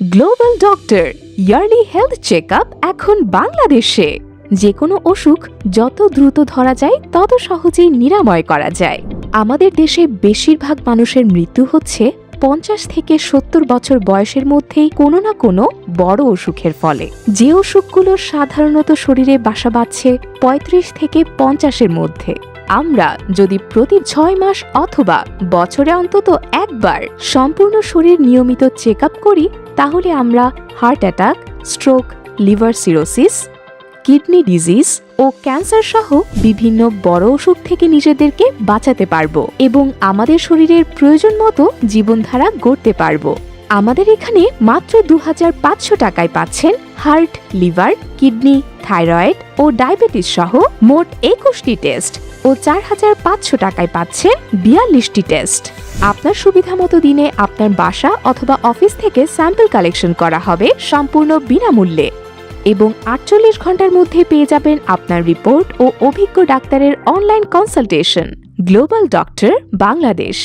Global doctor yearly health check এখন বাংলাদেশে। যে কোনো অসুখ যত দ্রুত ধরা যায়, তত সহজেই নিরাময় করা যায়। আমাদের দেশে বেশিরভাগ মানুষের মৃত্যু হচ্ছে পঞ্চাশ থেকে সত্তর বছর বয়সের মধ্যেই কোনো না কোনো বড় অসুখের ফলে। যে অসুখগুলো সাধারণত শরীরে বাসা বাঁধছে পঁয়ত্রিশ থেকে পঞ্চাশের মধ্যে। আমরা যদি প্রতি ছয় মাস অথবা বছরে অন্তত একবার সম্পূর্ণ শরীর নিয়মিত চেক আপ করি, তাহলে আমরা heart attack, stroke, liver cirrhosis, kidney disease ও ক্যান্সার সহ বিভিন্ন বড় অসুখ থেকে নিজেদেরকে বাঁচাতে পারব এবং আমাদের শরীরের প্রয়োজন মতো জীবনধারা গড়তে পারব। আমাদের এখানে মাত্র দু টাকায় পাচ্ছেন হার্ট, লিভার, কিডনি, থাইরয়েড ও ডায়াবেটিস সহ মোট একুশটি টেস্ট ও চার হাজার পাঁচশো টাকায় পাচ্ছেন বিয়াল্লিশটি টেস্ট। আপনার সুবিধা মতো দিনে আপনার বাসা অথবা অফিস থেকে স্যাম্পল কালেকশন করা হবে সম্পূর্ণ বিনামূল্যে এবং আটচল্লিশ ঘণ্টার মধ্যে পেয়ে যাবেন আপনার রিপোর্ট ও অভিজ্ঞ ডাক্তারের online consultation. Global doctor, Bangladesh.